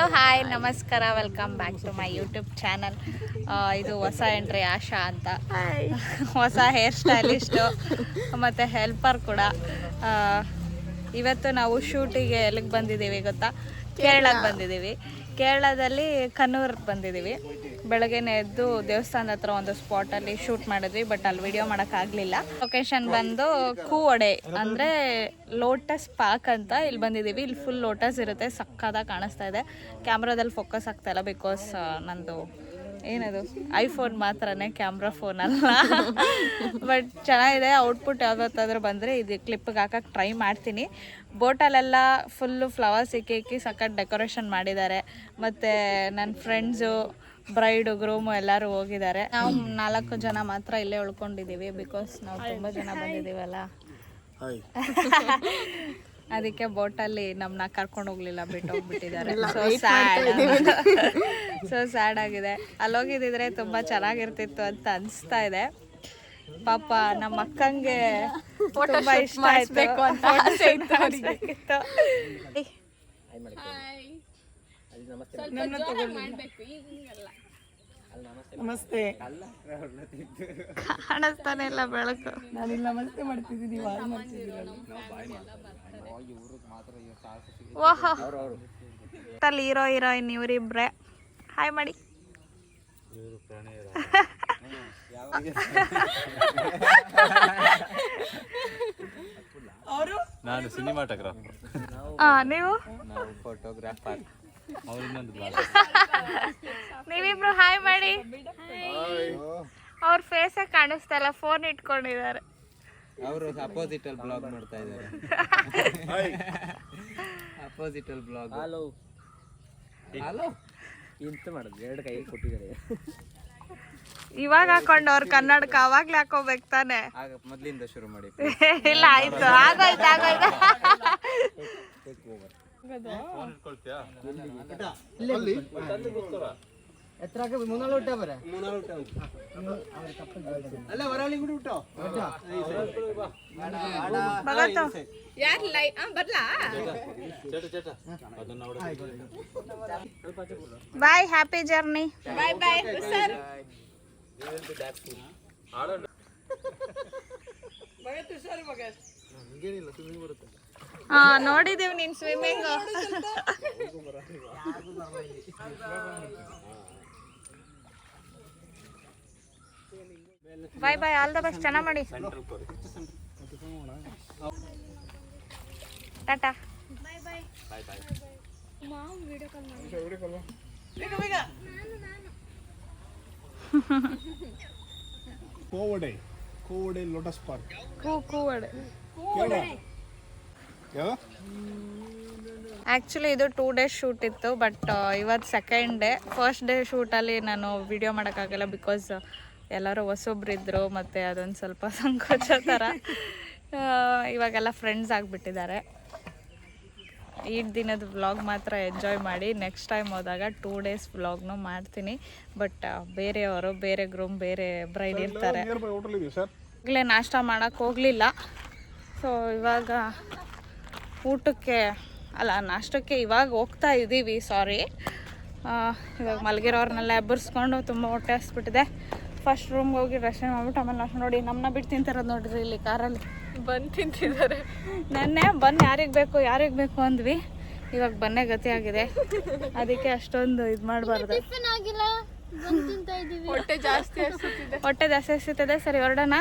Hello hi ನಮಸ್ಕಾರ welcome back to my YouTube channel ಇದು ಹೊಸ ಎಂಟ್ರಿ ಆಶಾ ಅಂತ. ಹೊಸ ಹೇರ್ ಸ್ಟೈಲಿಸ್ಟು ಮತ್ತು ಹೆಲ್ಪರ್ ಕೂಡ. ಇವತ್ತು ನಾವು ಶೂಟಿಗೆ ಎಲ್ಲಿಗೆ ಬಂದಿದ್ದೀವಿ ಗೊತ್ತಾ? ಕೇರಳಕ್ಕೆ ಬಂದಿದ್ದೀವಿ. ಕೇರಳದಲ್ಲಿ ಕನ್ನೂರ್ಗೆ ಬಂದಿದ್ದೀವಿ. ಬೆಳಗ್ಗೆನೆ ಎದ್ದು ದೇವಸ್ಥಾನದ ಹತ್ರ ಒಂದು ಸ್ಪಾಟಲ್ಲಿ ಶೂಟ್ ಮಾಡಿದ್ವಿ ಬಟ್ ಅಲ್ಲಿ ವಿಡಿಯೋ ಮಾಡೋಕ್ಕಾಗಲಿಲ್ಲ ಲೊಕೇಶನ್ ಬಂದು ಕೂವಡೆ, ಅಂದರೆ ಲೋಟಸ್ ಪಾರ್ಕ್ ಅಂತ ಇಲ್ಲಿ ಬಂದಿದ್ದೀವಿ. ಇಲ್ಲಿ ಫುಲ್ ಲೋಟಸ್ ಇರುತ್ತೆ ಸಕ್ಕದಾಗ ಕಾಣಿಸ್ತಾ ಇದೆ. ಕ್ಯಾಮ್ರಾದಲ್ಲಿ ಫೋಕಸ್ ಆಗ್ತಾ ಇಲ್ಲ ಬಿಕಾಸ್ ನಂದು ಏನದು ಐಫೋನ್ ಮಾತ್ರನೇ ಕ್ಯಾಮ್ರಾ ಫೋನ್ ಅಲ್ಲ. ಬಟ್ ಚೆನ್ನಾಗಿದೆ ಔಟ್ಪುಟ್ ಯಾವತ್ತಾದ್ರೂ ಬಂದರೆ ಇದು ಕ್ಲಿಪ್ಗೆ ಹಾಕಕ್ಕೆ ಟ್ರೈ ಮಾಡ್ತೀನಿ. ಬೋಟಲ್ಲೆಲ್ಲ ಫುಲ್ಲು ಫ್ಲವರ್ಸ್ ಇಕ್ಕಿ ಇಕ್ಕಿ ಸಖತ್ ಡೆಕೋರೇಷನ್ ಮಾಡಿದ್ದಾರೆ. ಮತ್ತು ನನ್ನ ಫ್ರೆಂಡ್ಸು ಬ್ರೈಡು ಗ್ರೂಮ್ ಎಲ್ಲರೂ ಹೋಗಿದ್ದಾರೆ. ನಾವು ನಾಲ್ಕು ಜನ ಮಾತ್ರ ಇಲ್ಲೇ ಉಳ್ಕೊಂಡಿದ್ದೀವಿ ಬಿಕಾಸ್ ನಾವು ತುಂಬ ಜನ ಬಂದಿದ್ದೀವಲ್ಲ. ಅದಕ್ಕೆ ಬೋಟಲ್ಲಿ ನಮ್ಮನ್ನ ಕರ್ಕೊಂಡು ಹೋಗ್ಲಿಲ್ಲ ಬಿಟ್ಟು ಹೋಗ್ಬಿಟ್ಟಿದ್ದಾರೆ. ಸೊ ಸ್ಯಾಡ್ ಸೊ ಸ್ಯಾಡ್ ಆಗಿದೆ. ಅಲ್ಲಿ ಹೋಗಿದ್ದಿದ್ರೆ ತುಂಬ ಚೆನ್ನಾಗಿರ್ತಿತ್ತು ಅಂತ ಅನಿಸ್ತಾ ಇದೆ. ಪಾಪ ನಮ್ಮ ಅಕ್ಕಂಗೆ ತುಂಬಾ ಇಷ್ಟ ಆಯ್ತು. Photo ಮಾಡಿಸ್ಬೇಕಿತ್ತು. ನಮಸ್ತೆ. ಕಾಣಿಸ್ತಾನೆ ಇಲ್ಲ ಬೆಳಕು. ನಾನಿಲ್ಲಿ ನಮಸ್ತೆ ಮಾಡ್ತಿದ್ದೀನಿ ವಾಲ್ ಮಾಡ್ತಿದ್ದೀರಲ್ಲ ಓಹೋ. ಅಲ್ಲಿ ಹೀರೋ ಹೀರೋಯಿನ್ ಇವರಿಬ್ರೆ. ಹಾಯ್ ಮಾಡಿ. ಅವರು? ನಾನು ಸಿನಿಮಾಟೋಗ್ರಾಫರ್. ಆ, ನೀವು? ಫೋಟೋಗ್ರಾಫರ್ ನೀವಿಬ್ರು ಹಾಯ್ ಮಾಡಿ. ಅವ್ರ ಫೇಸ್ ಕಾಣಿಸ್ತಲ್ಲ ಫೋನ್ ಇಟ್ಕೊಂಡಿದ್ದಾರೆ. ಅವರು ಅಪೋಸಿಟ್ ಅಲ್ಲಿ ಬ್ಲಾಗ್ ಮಾಡ್ತಾ ಇದ್ದಾರೆ. ಅಪೋಸಿಟ್ ಅಲ್ಲಿ ಬ್ಲಾಗ್ ಹಲೋ ಹಲೋ ಎಂತ ಮಾಡೋದು ಎರಡು ಕೈ ಕೊಟ್ಟಿದ್ದಾರೆ. ಇವಾಗ ಹಾಕೊಂಡು ಅವ್ರ ಕನ್ನಡಕ ಅವಾಗ್ಲೇ ಹಾಕೋಬೇಕು ತಾನೆ. ಆಗ ಮೊದ್ಲಿಂದ ಶುರು ಮಾಡಿ. ಇಲ್ಲ ಆಯ್ತು ಆಗೋಯ್ತು ಆಗೋಯ್ತು. ಎತ್ರಾಕ ಮೂನಾಳು ಊಟ ಬರ? ಅಲ್ಲ ವರಾಳಿ ಕೂಡ ಊಟ ಭಗತ್ತು ಯಾರು ಲೈ ಬರ್ಲಾ? Bye happy journey bye bye. Sir ಹಾ ನೋಡಿದೀವಿ ನೀನ್ swimming bye bye all the best ಚೆನ್ನಾಗಿ ಮಾಡಿ. ಟಾಟಾ ಕೋವಡೆ ಕೋವಡೆ ಲೋಟಸ್ ಪಾರ್ಕ್ ಕೋವಡೆ ಕೋವಡೆ ಆ್ಯಕ್ಚುಲಿ ಇದು ಟೂ ಡೇಸ್ ಶೂಟ್ ಇತ್ತು ಬಟ್ ಇವತ್ತು ಸೆಕೆಂಡ್ ಡೇ ಫಸ್ಟ್ ಡೇ ಶೂಟಲ್ಲಿ ನಾನು ವಿಡಿಯೋ ಮಾಡೋಕ್ಕಾಗಲ್ಲ ಬಿಕಾಸ್ ಎಲ್ಲರೂ ಹೊಸೊಬ್ರಿದ್ರು ಮತ್ತು ಅದೊಂದು ಸ್ವಲ್ಪ ಸಂಕೋಚ ಥರ. ಆ, ಇವಾಗೆಲ್ಲ ಫ್ರೆಂಡ್ಸ್ ಆಗಿಬಿಟ್ಟಿದ್ದಾರೆ. ಈ ದಿನದ ವ್ಲಾಗ್ ಮಾತ್ರ ಎಂಜಾಯ್ ಮಾಡಿ ನೆಕ್ಸ್ಟ್ ಟೈಮ್ ಹೋದಾಗ ಟೂ ಡೇಸ್ ವ್ಲಾಗ್ನು ಮಾಡ್ತೀನಿ. ಬಟ್ ಬೇರೆಯವರು ಬೇರೆ ಗ್ರೂಮ್ ಬೇರೆ ಬ್ರೈಡ್ ಇರ್ತಾರೆ. ಈಗಲೇ ನಾಷ್ಟ ಮಾಡೋಕ್ಕೆ ಹೋಗಲಿಲ್ಲ. ಸೊ ಇವಾಗ ಊಟಕ್ಕೆ ಅಲ್ಲ ನಾಷ್ಟಕ್ಕೆ ಇವಾಗ ಹೋಗ್ತಾ ಇದ್ದೀವಿ ಸಾರಿ ಇವಾಗ ಮಲಗಿರೋರ್ನೆಲ್ಲ ಎಬ್ಬರಿಸ್ಕೊಂಡು ತುಂಬ ಹೊಟ್ಟೆ ಹಸ್ಬಿಟ್ಟಿದೆ. ಫಸ್ಟ್ ರೂಮ್ಗೆ ಹೋಗಿ ರೆಸ್ಟ್ ಮಾಡ್ಬಿಟ್ಟು ಆಮೇಲೆ ನಾಷ್ಟ ನೋಡಿ ನಮ್ಮನ್ನ ಬಿಟ್ಟು ತಿಂತಿರೋದು ನೋಡ್ರಿ ಇಲ್ಲಿ ಕಾರಲ್ಲಿ. ಬಂದು ತಿಂತಿದ್ದಾರೆ. ನೆನ್ನೆ ಬನ್ ಯಾರಿಗೆ ಬೇಕು ಯಾರಿಗೆ ಬೇಕು ಅಂದ್ವಿ. ಇವಾಗ ಬನ್ನೇ ಗತಿ ಆಗಿದೆ. ಅದಕ್ಕೆ ಅಷ್ಟೊಂದು ಇದು ಮಾಡಬಾರ್ದು. ಹೊಟ್ಟೆ ಜಾಸ್ತಿ ಹಸಿತಿದೆ. ಸರಿ ಹೊರಡೋಣ.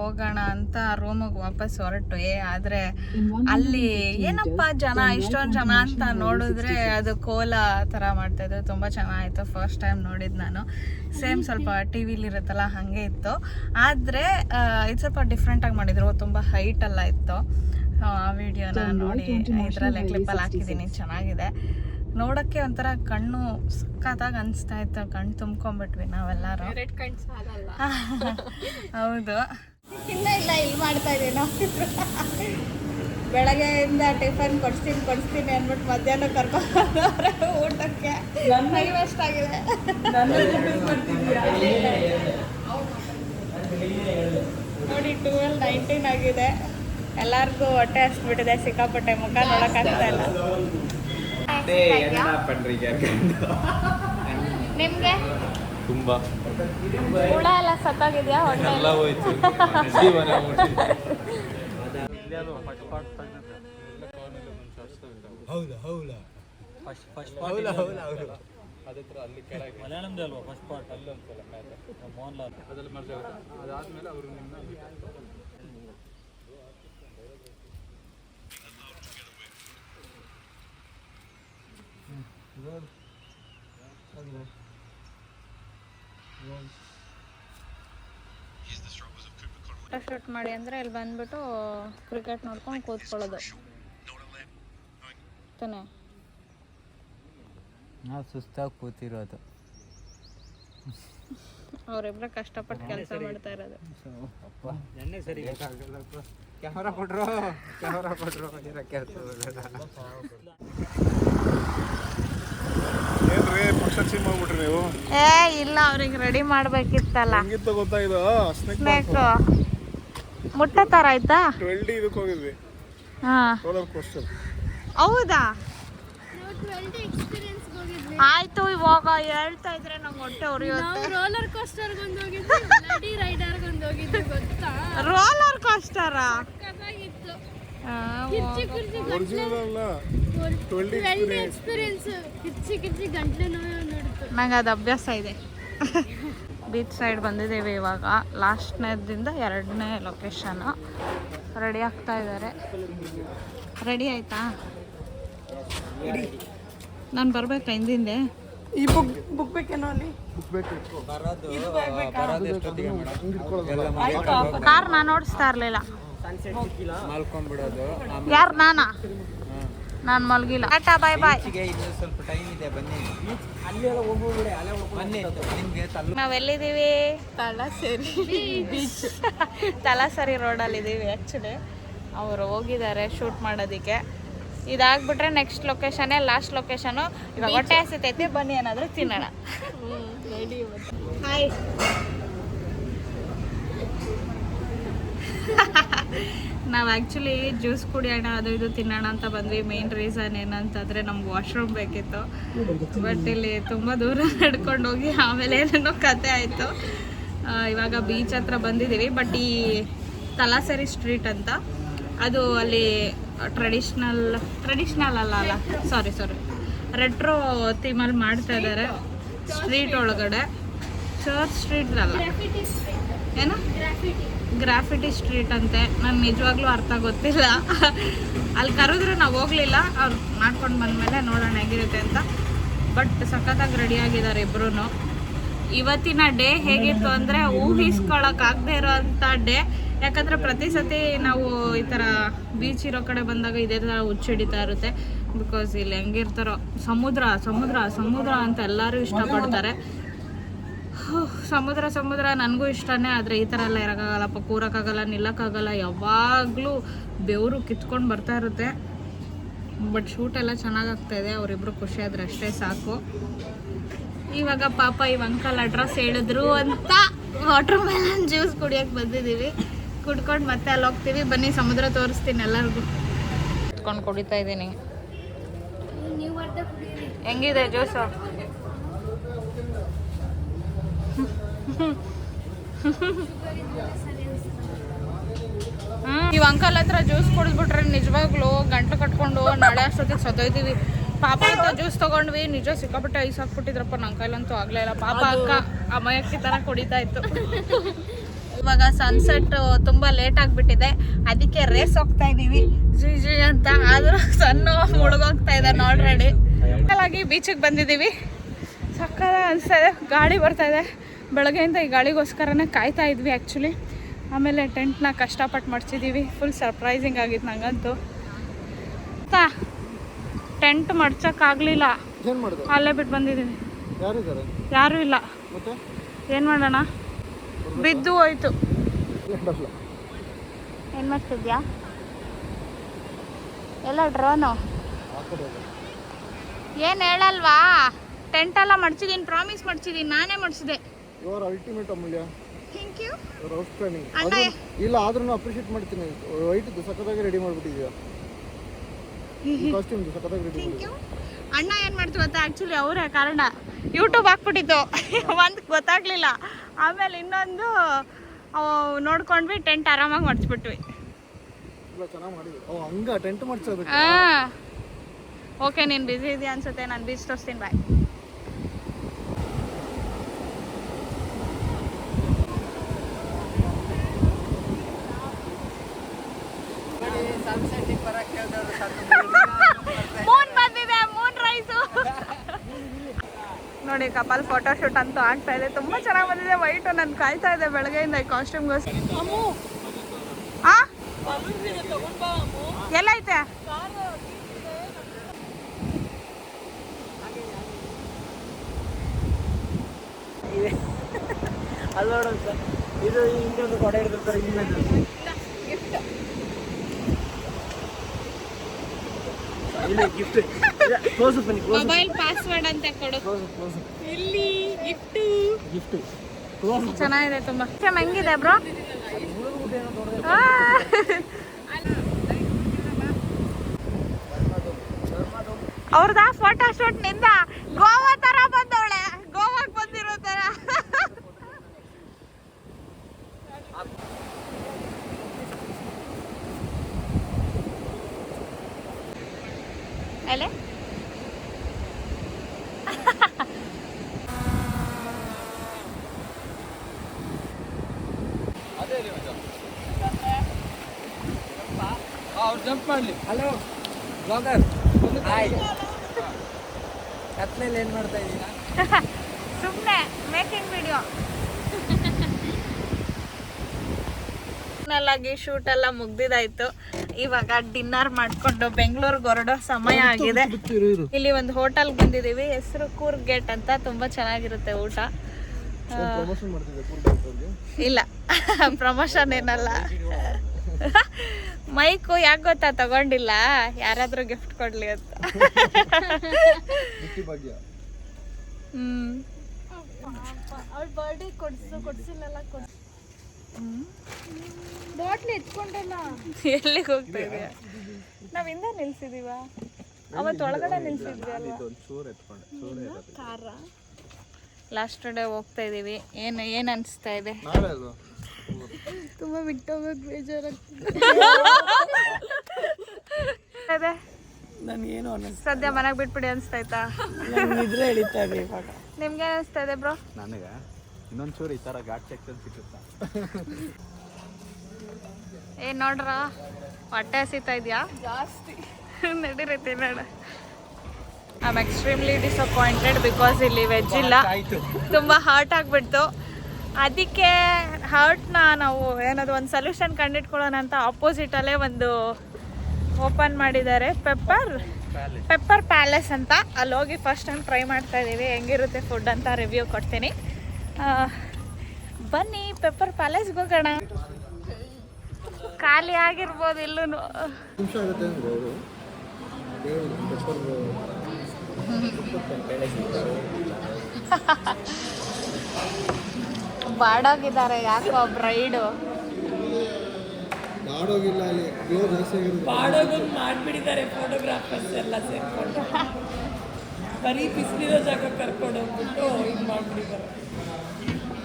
ಹೋಗೋಣ ಅಂತ ರೂಮಿಗೆ ವಾಪಸ್ ಹೊರಟು. ಏ ಆದ್ರೆ ಅಲ್ಲಿ ಏನಪ್ಪ ಜನ ಇಷ್ಟೊಂದು ಜನ ಅಂತ ನೋಡಿದ್ರೆ ಅದು ಕೋಲ ಥರ ಮಾಡ್ತಾ ಇದ್ರು. ತುಂಬ ಚೆನ್ನಾಗಿತ್ತು ಫಸ್ಟ್ ಟೈಮ್ ನೋಡಿದ್ ನಾನು. ಸೇಮ್ ಸ್ವಲ್ಪ ಟಿ ವಿಲಿ ಇರುತ್ತಲ್ಲ ಹಾಗೆ ಇತ್ತು. ಆದರೆ ಇದು ಸ್ವಲ್ಪ ಡಿಫ್ರೆಂಟಾಗಿ ಮಾಡಿದ್ರು. ತುಂಬ ಹೈಟ್ ಎಲ್ಲ ಇತ್ತು. ಆ ವಿಡಿಯೋನ ನೋಡಿ ಇದರಲ್ಲಿ ಕ್ಲಿಪ್ಪಲ್ಲಿ ಹಾಕಿದ್ದೀನಿ ಚೆನ್ನಾಗಿದೆ. ನೋಡಕ್ಕೆ ಒಂಥರ ಕಣ್ಣು ಸಖತ್ತಾಗಿ ಅನಿಸ್ತಾ ಇತ್ತು. ಕಣ್ಣು ತುಂಬ್ಕೊಂಡ್ಬಿಟ್ವಿ ನಾವೆಲ್ಲರೂ. ಹೌದು. ಇಲ್ಲ ಇಲ್ಲ ಇಲ್ಲಿ ಮಾಡ್ತಾ ಇದೀವಿ ನಾವು. ಬೆಳಗ್ಗೆಯಿಂದ ಟಿಫನ್ ಕೊಡಿಸ್ತೀನಿ ಕೊಡಿಸ್ತೀನಿ ಅಂದ್ಬಿಟ್ಟು ಮಧ್ಯಾಹ್ನ ಕರ್ಕೊಂಡ್ರೆ ಊಟಕ್ಕೆ. ಟೈಮ್ ಆಗಿದೆ. ನೋಡಿ ಟುವೆಲ್ ನೈನ್ಟೀನ್ ಆಗಿದೆ. ಎಲ್ಲಾರ್ಗೂ ಹೊಟ್ಟೆ ಹಸ್ಬಿಟ್ಟಿದೆ ಸಿಕ್ಕಾಪಟ್ಟೆ ಮುಖ ನೋಡೋಕ್ಕಾಗ್ತಾ ಇಲ್ಲ. ನಿಮಗೆ? ತುಂಬಾ. ಹುಳ ಎಲ್ಲ ಸತ್ತಾಗಿದ್ಯಾ? ಹೊಟ್ಟೆ ಎಲ್ಲ ಹೋಯ್ತು. ಜೀವನ ಶೂಟ್ ಮಾಡಿ ಅಂದ್ರೆ ಇಲ್ಲಿ ಬಂದ್ಬಿಟ್ಟು ಕ್ರಿಕೆಟ್ ನೋಡ್ಕೊಂಡು ಕೂತ್ಕೊಳ್ಳೋದು. ತಾನೇ? ನಾವು ಸುಸ್ತಾಗಿ ಕೂತಿರೋದು. ಅವರಿಬ್ಬರ ಕಷ್ಟಪಟ್ಟು ಕೆಲಸ ಮಾಡ್ತಾ ಇರೋದು. ಕ್ಯಾಮರಾ ಕೊಟ್ರು ಕ್ಯಾಮರಾ ಕೊಟ್ರು ಏ ಇಲ್ಲ ಅವ್ರಿಗೆ ರೆಡಿ ಮಾಡ್ಬೇಕಿತ್ತಲ್ಲ. ಹೆಂಗಿತ್ತು ಗೊತ್ತಾ ಇದು ಸ್ನೇಕ್ ಸ್ನೇಕ್ ಮುಟ್ಟೆ ಥರ ಆಯ್ತಾ? ಟ್ವೆಲ್ಟಿ ಇದಕ್ಕೆ ಹೋಗಿದ್ವಿ. ಹಾ. ರೋಲರ್ ಕೋಸ್ಟರ್ ಹೌದಾ? ಆಯ್ತು ಇವಾಗ ಹೇಳ್ತಾ ಇದ್ರೆ ನಮ್ ಹೊಟ್ಟೆ ಉರಿಯುತ್ತೆ. ರೋಲರ್ ಕೋಸ್ಟರ್ ರೈಡರ್ ಗೊತ್ತಾ? ರೋಲರ್ ಕೋಸ್ಟರಾ ಸಖತ್ತಾಗಿತ್ತು ಕಿರ್ಚಿ ಕಿರ್ಚಿ ಒರಿಜಿನಲ್ ಅಲ್ಲ? ಟ್ವೆಲ್ಟಿ ಟ್ವೆಲ್ಟಿ ಎಕ್ಸ್ಪೀರಿಯನ್ಸ್ ಕಿರ್ಚಿ ಕಿರ್ಚಿ ಗಂಟ್ಲೆ ನೋವು ನೋಡ್ತು ನಂಗೆ ಅದು ಅಭ್ಯಾಸ ಇದೆ. ಬೀಚ್ ಸೈಡ್ ಬಂದಿದ್ದೇವೆ ಇವಾಗ. ಲಾಸ್ಟ್ನೇದಿಂದ ಎರಡನೇ ಲೊಕೇಶನ್ನು ರೆಡಿ ಆಗ್ತಾ ಇದ್ದಾರೆ. ರೆಡಿ ಆಯ್ತಾ? ನಾನು ಬರ್ಬೇಕಾ ಹಿಂದಿಂದೆ. ಈ ಬುಕ್. ಬುಕ್? ಬೇಕೇನೋ ಅಲ್ಲಿ ಕಾರ್ ನಾನು ಓಡಿಸ್ತಾ ಇರಲಿಲ್ಲ. ಯಾರು ನಾನಾ? ನಾನು ಮಲಗಿಲ್ಲ. ಟಾಟಾ ಬಾಯ್ ಬಾಯ್ ಸ್ವಲ್ಪ ಟೈಮ್ ಇದೆ ಬನ್ನಿ. ಬನ್ನಿ ನಿಮ್ಗೆ ತಲೆ ನಾವೆಲ್ಲಿದ್ದೀವಿ? ತಲಸರಿ ಬೀಚ್ ತಲಸರಿ ರೋಡಲ್ಲಿದ್ದೀವಿ ಆ್ಯಕ್ಚುಲಿ ಅವರು ಹೋಗಿದ್ದಾರೆ ಶೂಟ್ ಮಾಡೋದಕ್ಕೆ. ಇದಾಗ್ಬಿಟ್ರೆ ನೆಕ್ಸ್ಟ್ ಲೊಕೇಶನ್ನೇ ಲಾಸ್ಟ್ ಲೊಕೇಶನು ಇವಾಗ ಹೊಟ್ಟೆ ಹಸಿತೈತಿ ಬನ್ನಿ ಏನಾದ್ರೂ ತಿನ್ನೋಣ. ಹಾಯ್ ನಾವು ಆ್ಯಕ್ಚುಲಿ ಜ್ಯೂಸ್ ಕುಡಿಯೋಣ ಅದು ಇದು ತಿನ್ನೋಣ ಅಂತ ಬಂದ್ವಿ. ಮೇನ್ ರೀಸನ್ ಏನಂತಂದರೆ ನಮ್ಗೆ ವಾಶ್ರೂಮ್ ಬೇಕಿತ್ತು. ಬಟ್ ಇಲ್ಲಿ ತುಂಬ ದೂರ ನಡ್ಕೊಂಡು ಹೋಗಿ ಆಮೇಲೆ ಏನೇನೋ ಕತೆ ಆಯಿತು. ಇವಾಗ ಬೀಚ್ ಹತ್ರ ಬಂದಿದ್ದೀವಿ ಬಟ್ ಈ ತಲಾಸರಿ ಸ್ಟ್ರೀಟ್ ಅಂತ ಅದು ಅಲ್ಲಿ ಟ್ರೆಡಿಷ್ನಲ್ ಟ್ರೆಡಿಷ್ನಲ್ ಅಲ್ಲ ಅಲ್ಲ? ಸಾರಿ ಸಾರಿ ರೆಟ್ರೋ ಥೀಮಲ್ಲಿ ಮಾಡ್ತಾ ಇದ್ದಾರೆ ಸ್ಟ್ರೀಟ್ ಒಳಗಡೆ. ಚರ್ಚ್ ಸ್ಟ್ರೀಟ್ ಅಲ್ಲ. ಏನು? ಗ್ರಾಫಿಟಿ ಸ್ಟ್ರೀಟ್ ಅಂತೆ. ನಂಗೆ ನಿಜವಾಗ್ಲೂ ಅರ್ಥ ಗೊತ್ತಿಲ್ಲ. ಅಲ್ಲಿ ಕರೆದ್ರು ನಾವು ಹೋಗ್ಲಿಲ್ಲ. ಅವ್ರು ಮಾಡ್ಕೊಂಡು ಬಂದಮೇಲೆ ನೋಡೋಣ ಹೇಗಿರುತ್ತೆ ಅಂತ. ಬಟ್ ಸಖತ್ತಾಗಿ ರೆಡಿ ಇಬ್ಬರೂ ಇವತ್ತಿನ ಡೇ ಹೇಗಿತ್ತು ಅಂದರೆ ಊಹಿಸ್ಕೊಳಕ್ಕಾಗದೇ ಇರೋವಂಥ ಡೇ ಯಾಕಂದರೆ ಪ್ರತಿ ಸತಿ ನಾವು ಈ ಥರ ಬೀಚ್ ಇರೋ ಕಡೆ ಬಂದಾಗ ಇದೇ ಥರ ಹುಚ್ಚಿಡಿತಾ ಇರುತ್ತೆ. ಬಿಕಾಸ್ ಇಲ್ಲಿ ಹೆಂಗಿರ್ತಾರೋ. ಸಮುದ್ರ ಸಮುದ್ರ ಸಮುದ್ರ ಅಂತ ಎಲ್ಲರೂ ಇಷ್ಟಪಡ್ತಾರೆ. ಸಮುದ್ರ ಸಮುದ್ರ ನನಗೂ ಇಷ್ಟನೇ. ಆದರೆ ಈ ಥರ ಎಲ್ಲ ಇರೋಕ್ಕಾಗಲ್ಲಪ್ಪ. ಕೂರೋಕ್ಕಾಗಲ್ಲ ನಿಲ್ಲಕ್ಕಾಗಲ್ಲ. ಯಾವಾಗಲೂ ಬೆವರು ಕಿತ್ಕೊಂಡು ಬರ್ತಾ ಇರುತ್ತೆ. ಬಟ್ ಶೂಟ್ ಎಲ್ಲ ಚೆನ್ನಾಗಿ ಆಗ್ತಾ ಇದೆ. ಅವರಿಬ್ರು ಖುಷಿ ಆದ್ರೆ ಅಷ್ಟೇ ಸಾಕು. ಇವಾಗ ಪಾಪ ಇವ್ ಅಂಕಲ್ ಅಡ್ರೆಸ್ ಹೇಳಿದ್ರು ಅಂತ ವಾಟರ್ ಮೆಲನ್ ಜ್ಯೂಸ್ ಕುಡಿಯೋಕೆ ಬಂದಿದ್ದೀವಿ. ಕುಡ್ಕೊಂಡು ಮತ್ತೆ ಅಲ್ಲಿ ಹೋಗ್ತೀವಿ. ಬನ್ನಿ ಸಮುದ್ರ ತೋರಿಸ್ತೀನಿ ಎಲ್ಲರಿಗೂ. ಕುತ್ಕೊಂಡು ಕುಡಿತಾ ಇದ್ದೀನಿ. ಹೆಂಗಿದೆ ಜ್ಯೂಸು ನೀವು ಅಂಕಲ್ ಹತ್ರ ಜ್ಯೂಸ್ ಕುಡಿದ್ಬಿಟ್ರೆ ನಿಜವಾಗ್ಲೂ ಗಂಟಲು ಕಟ್ಕೊಂಡು ನಾಳೆ ಅಷ್ಟೊತ್ತಿಗೆ ಸತ್ತೋಯ್ತೀವಿ. ಪಾಪ ಅಂತ ಜ್ಯೂಸ್ ತಗೊಂಡ್ವಿ ನಿಜ ಸಿಕ್ಕಾಪಟ್ಟೆ ಐಸ್ ಹಾಕ್ಬಿಟ್ಟಿದ್ರಪ್ಪ ನನ್ನ ಕೈಲಂತೂ ಆಗ್ಲೇ ಇಲ್ಲ. ಪಾಪ ಅಕ್ಕ ಅಮಯಕ್ಕಿ ತರ ಕುಡಿತಾ ಇತ್ತು. ಇವಾಗ ಸನ್ಸೆಟ್ ತುಂಬಾ ಲೇಟ್ ಆಗ್ಬಿಟ್ಟಿದೆ. ಅದಕ್ಕೆ ರೇಸ್ ಹೋಗ್ತಾ ಇದೀವಿ. ಜಿ ಜಿ ಅಂತ. ಆದ್ರೂ ಸಣ್ಣ ಮುಳುಗೋಗ್ತಾ ಇದ್ದಾನೆ ಆಲ್ರೆಡಿ ಆಗಿ ಬೀಚಿಗೆ ಬಂದಿದ್ದೀವಿ. ಸಕ್ಕ ಅನಿಸ್ತಾ ಇದೆ ಗಾಡಿ ಬರ್ತಾ ಇದೆ. ಬೆಳಗ್ಗೆಯಿಂದ ಈ ಗಾಳಿಗೋಸ್ಕರನೇ ಕಾಯ್ತಾ ಇದ್ವಿ ಆ್ಯಕ್ಚುಲಿ ಆಮೇಲೆ ಟೆಂಟ್ನ ಕಷ್ಟಪಟ್ಟು ಮಡ್ಚಿದ್ದೀವಿ ಫುಲ್ ಸರ್ಪ್ರೈಸಿಂಗ್ ಆಗಿತ್ತು ನಂಗಂತೂ. ತಾ ಟೆಂಟ್ ಮಾಡಿದೆ? ಅಲ್ಲೇ ಬಿಟ್ಟು ಬಂದಿದ್ದೀನಿ. ಯಾರೂ ಇಲ್ಲ. ಏನು ಮಾಡೋಣ? ಬಿದ್ದು ಹೋಯ್ತು. ಏನು ಮಾಡ್ತಿದ್ಯಾ? ಎಲ್ಲ ಡ್ರೋನು? ಏನು ಹೇಳಲ್ವಾ? ಟೆಂಟ್ ಎಲ್ಲ ಮಡ್ಚಿದ್ದೀನಿ ಪ್ರಾಮಿಸ್ ಮಡ್ಸಿದ್ದೀನಿ ನಾನೇ ಮಡ್ಸಿದೆ. Your ultimate Amulya. Thank you outstanding ಅಣ್ಣ ಇಲ್ಲ ಆದ್ರೂ ಅಪ್ರಿಷಿಯೇಟ್ ಮಾಡ್ತೀನಿ. ವೈಟ್ ಸಖತ್ತಾಗಿ ರೆಡಿ ಮಾಡ್ಬಿಟ್ಟಿದ್ಯಾ. ಕಾಸ್ಟ್ಯೂಮ್ ಸಖತ್ತಾಗಿ ರೆಡಿ ಥ್ಯಾಂಕ್ ಯು ಅಣ್ಣ ಏನು ಮಾಡ್ತೀವಿ ಅಂತ ಆಕ್ಚುಲಿ ಅವರೇ ಕಾರಣ. ಯೂಟ್ಯೂಬ್ ಹಾಕ್ಬಿಟ್ಟಿದ್ದು. ಒಂದು ಗೊತ್ತಾಗ್ಲಿಲ್ಲ. ಆಮೇಲೆ ಇನ್ನೊಂದು ನೋಡ್ಕೊಂಡ್ವಿ ಟೆಂಟ್ ಆರಾಮಾಗಿ ಮಾಡಿಸ್ಬಿಟ್ವಿ. ಓಕೆ ನೀನ್ ಬ್ಯುಸಿ ಇದೆಯಾ ಅನ್ಸುತ್ತೆ ನಾನು ಬೀಚ್ ತೋರಿಸ್ತೀನಿ ಬಾಯ್ ಮೂನ್ ಬಂದಿದೆ ಮೂನ್ ರೈಸು ನೋಡಿ ಕಪಲ್ ಫೋಟೋಶೂಟ್ ಅಂತೂ ಆಗ್ತಾ ಇದೆ. ತುಂಬಾ ಚೆನ್ನಾಗಿ ಬಂದಿದೆ. ವೈಟ್ ನನ್ ಕಾಯ್ತಾ ಇದೆ ಬೆಳಗ್ಗೆಯಿಂದ ಈ ಕಾಸ್ಟ್ಯೂಮ್ಗೋಸ್ಕರ ಆ? ಎಲ್ಲೈತೆ? ಇದು. ಹಿಂಗೆ ಒಂದು ಕೊಡೆ ಹಿಡಿದಿರ್ತಾರೆ ಇಲ್ಲ ಗಿಫ್ಟ್ ಕ್ಲೋಸ್ ಬನ್ನಿ ಕ್ಲೋಸ್ ಮೊಬೈಲ್ ಪಾಸ್ವರ್ಡ್ ಅಂತ ಕೊಡು. ಕ್ಲೋಸ್ ಕ್ಲೋಸ್ ಇಲ್ಲಿ ಗಿಫ್ಟ್ ಗಿಫ್ಟ್ ಕ್ಲೋಸ್ ಚೆನ್ನಾಗಿದೆ ತುಂಬಾ. ಹೆಂಗಿದೆ ಬ್ರೋ? ಅವ್ರದ ಫೋಟೋ ಶೂಟ್ನಿಂದ? ಗೋವಾ ತರ ಬಂದವಳೆ ಗೋವಾಕ್ ಬಂದಿರೋ ತರ ಅಲೆ? ಅವ್ರು ಜಂಪ್ ಮಾಡ್ಲಿ. ಹಲೋ ಬ್ಲಾಗರ್ ಹಾಯ್ ಕತ್ಲೆಯಲ್ಲಿ ಏನ್ ಮಾಡ್ತಾ ಇದ್ದೀರಾ? ಸುಮ್ಮನೆ ಮೇಕಿಂಗ್ ವಿಡಿಯೋ ಆಗಿ ಶೂಟ್ ಎಲ್ಲ ಮುಗ್ದಿದಾಯ್ತು. ಇವಾಗ ಡಿನ್ನರ್ ಮಾಡ್ಕೊಂಡು ಬೆಂಗಳೂರಿಗೆ ಹೊರಡೋ ಸಮಯ ಆಗಿದೆ. ಇಲ್ಲಿ ಒಂದು ಹೋಟೆಲ್ ಬಂದಿದೀವಿ. ಹೆಸರು ಕೂರ್ ಗೇಟ್ ಅಂತ ತುಂಬಾ ಚೆನ್ನಾಗಿರುತ್ತೆ ಊಟ. ಇಲ್ಲ. ಪ್ರಮೋಷನ್ ಏನಲ್ಲ. ಮೈಕು ಯಾಕೆ ಗೊತ್ತಾ ತಗೊಂಡಿಲ್ಲ? ಯಾರಾದ್ರೂ ಗಿಫ್ಟ್ ಕೊಡ್ಲಿ ಅಂತ. ಹ್ಮ್. ಅವಳ ಬರ್ಡೇ ಕೊಡ್ಸು ಕೊಡ್ಸಿಲ್ಲ ಕೊಡ್ಸು. ಬಾಟ್ಲಿ ಎತ್ಕೊಂಡಲ್ಲ ಎಲ್ಲಿಗೆ ಹೋಗ್ತಾ ಇದೀಯ ನಾವ್ ಹಿಂದೆ ನಿಲ್ಸಿದೀವ? ಅವತ್ತು ಒಳಗಡೆ ನಿಲ್ಸಿದ್ವಿ ಅಲ್ವಾ? ಕಾರ ಲಾಸ್ಟ್ ಡೇ ಹೋಗ್ತಾ ಇದೀವಿ. ಏನು ಏನ್ ಅನ್ಸ್ತಾ ಇದೆ? ತುಂಬಾ ಬಿಟ್ಟೋಗೋಕ್ ಬೇಜಾರಾಗ್ತಿದೆ. ನನಗೇನು ಅನ್ನಿಸ್ತು ಸದ್ಯ ಮನೆಗೆ ಬಿಟ್ಬಿಡಿ ಅನ್ಸ್ತಾಯ್ತಾ ನಂಗೆ ನಿದ್ರೆ ಹಿಡಿತಾ ಇದೆ ಇವಾಗ. ನಿಮ್ಗೆ ಅನಿಸ್ತಾ ಇದೆ ಬ್ರೋ? ನನಗೆ? ಇನ್ನೊಂದ್ ಚೂರು ಈ ತರ ಘಾಟ್ ಸೆಕ್ಷನ್ ಸಿಕ್ಕುತ್ತಾ? ಏ ನೋಡ್ರ? ಹೊಟ್ಟೆ ಹಸಿತಾ ಇದೆಯಾ? ಜಾಸ್ತಿ. ನಡೀರೈತಿ ನೋಡ. I am extremely disappointed because ಇಲ್ಲಿ ವೆಜ್ ಇಲ್ಲ. ತುಂಬ ಹರ್ಟ್ ಆಗಿಬಿಡ್ತು. ಅದಕ್ಕೆ ಹರ್ಟ್ನ ನಾವು ಏನದು ಒಂದು ಸೊಲ್ಯೂಷನ್ ಕಂಡಿಟ್ಕೊಳ್ಳೋಣ ಅಂತ ಆಪೋಸಿಟಲ್ಲೇ ಒಂದು ಓಪನ್ ಮಾಡಿದ್ದಾರೆ. ಪೆಪ್ಪರ್ ಪೆಪ್ಪರ್ ಪ್ಯಾಲೇಸ್ ಅಂತ. ಅಲ್ಲಿ ಹೋಗಿ ಫಸ್ಟ್ ಟೈಮ್ ಟ್ರೈ ಮಾಡ್ತಾ ಇದ್ದೀವಿ ಹೆಂಗಿರುತ್ತೆ ಫುಡ್ ಅಂತ ರಿವ್ಯೂ ಕೊಡ್ತೀನಿ. ಬನ್ನಿ ಪೆಪ್ಪರ್ ಪ್ಯಾಲೇಸ್ಗೆ ಹೋಗೋಣ. ಖಾಲಿ ಆಗಿರ್ಬೋದು ಇಲ್ಲೂ ಬಾಡೋಗಿದ್ದಾರೆ ಯಾಕೋ ಬ್ರೈಡು ಬಾಡೋಗಿಲ್ಲ ಬಾಡೋಗೊಂದು ಮಾಡಿಬಿಟ್ಟಿದ್ದಾರೆ ಫೋಟೋಗ್ರಾಫರ್ಸ್ ಎಲ್ಲ ಸೇರ್ಕೊಂಡು. ಬರೀ ಬಿಸಿಲಿರೋ ಜಾಗ ಕರ್ಕೊಂಡು ಹೋಗ್ಬಿಟ್ಟು ಇದು ಮಾಡಿಬಿಟ್ಟಿದ್ದಾರೆ.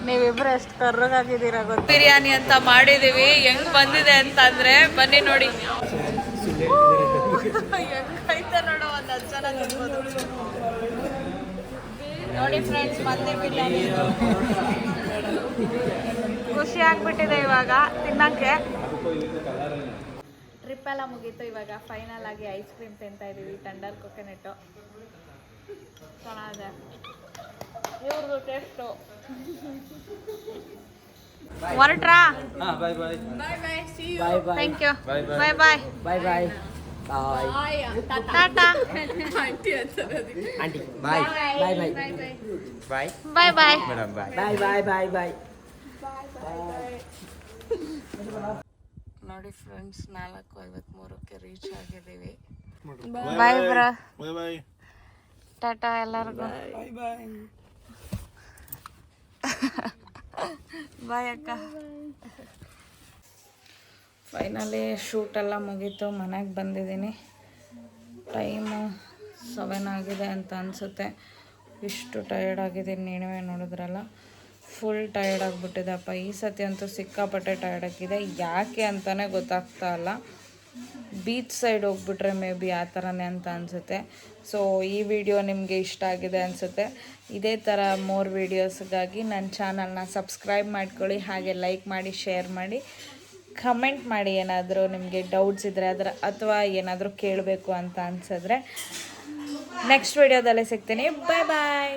ನೀವಿಬ್ರು ಎಷ್ಟು ಕರ್ರಗಾಗಿದ್ದೀರ ಗೊತ್ತು? ಬಿರಿಯಾನಿ ಅಂತ ಮಾಡಿದೀವಿ. ಹೆಂಗ್ ಬಂದಿದೆ ಅಂತಂದ್ರೆ, ಬನ್ನಿ ನೋಡಿ. ನೋಡು ಒಂದು ನೋಡಿ ಫ್ರೆಂಡ್ಸ್ ಮತ್ತೆ ಬಿರಿಯಾನಿ. ಖುಷಿ ಆಗ್ಬಿಟ್ಟಿದೆ ಇವಾಗ ತಿನ್ನಕ್ಕೆ. ಟ್ರಿಪ್ ಎಲ್ಲ ಮುಗೀತು ಇವಾಗ. ಫೈನಲ್ ಆಗಿ ಐಸ್ ಕ್ರೀಮ್ ತಿಂತಾ ಇದೀವಿ ಟಂಡರ್ ಕೊಕೊನೆಟ್ಟು ಚೆನ್ನಾಗಿದೆ ಇವ್ರದ್ದು taste ಹೊರಟ್ರಾ bye bye thank you Bye, bye. Bye bye bye bye bye Tata aunty bye bye bye bye bye bye madam bye bye bye bye bye ನೋಡಿ ಫ್ರೆಂಡ್ಸ್ ನಾಲ್ಕು ಐವತ್ಮೂರಕ್ಕೆ ರೀಚ್ ಆಗಿದ್ದೀವಿ bye bro bye bye Tata ಎಲ್ಲರಿಗೂ. ಬಾಯ್ bye. ಬಾಯ್ ಅಕ್ಕ. Finally ಶೂಟೆಲ್ಲ ಮುಗೀತು. ಮನೆಗೆ ಬಂದಿದ್ದೀನಿ. Time seven ಆಗಿದೆ ಅಂತ ಅನಿಸುತ್ತೆ. ಇಷ್ಟು ಟಯರ್ಡ್ ಆಗಿದ್ದೀನಿ. ನೀವೇ ನೋಡಿದ್ರಲ್ಲ. ಫುಲ್ ಟಯರ್ಡ್ ಆಗಿಬಿಟ್ಟಿದೆಪ್ಪ ಈ ಸತಿ ಅಂತೂ ಸಿಕ್ಕಾಪಟ್ಟೆ ಟಯರ್ಡ್ ಆಗಿದೆ. ಯಾಕೆ ಅಂತಲೇ ಗೊತ್ತಾಗ್ತಾ ಇಲ್ಲ. ಬೀಚ್ ಸೈಡ್ ಹೋಗ್ಬಿಟ್ರೆ ಮೇ ಬಿ ಆ ಥರನೇ ಅಂತ ಅನಿಸುತ್ತೆ. ಸೊ ಈ ವಿಡಿಯೋ ನಿಮಗೆ ಇಷ್ಟ ಆಗಿದೆ ಅನಿಸುತ್ತೆ. ಇದೇ ಥರ ಮೋರ್ ವೀಡಿಯೋಸ್ಗಾಗಿ ನನ್ನ ಚಾನಲ್ನ ಸಬ್ಸ್ಕ್ರೈಬ್ ಮಾಡ್ಕೊಳ್ಳಿ, ಹಾಗೆ ಲೈಕ್ ಮಾಡಿ ಶೇರ್ ಮಾಡಿ. ಕಮೆಂಟ್ ಮಾಡಿ ಏನಾದರೂ ನಿಮಗೆ ಡೌಟ್ಸ್ ಇದ್ದರೆ ಅದರ ಅಥವಾ ಏನಾದರೂ ಕೇಳಬೇಕು ಅಂತ ಅನಿಸಿದ್ರೆ ನೆಕ್ಸ್ಟ್ ವಿಡಿಯೋದಲ್ಲೇ ಸಿಗ್ತೀನಿ. ಬಾಯ್ ಬಾಯ್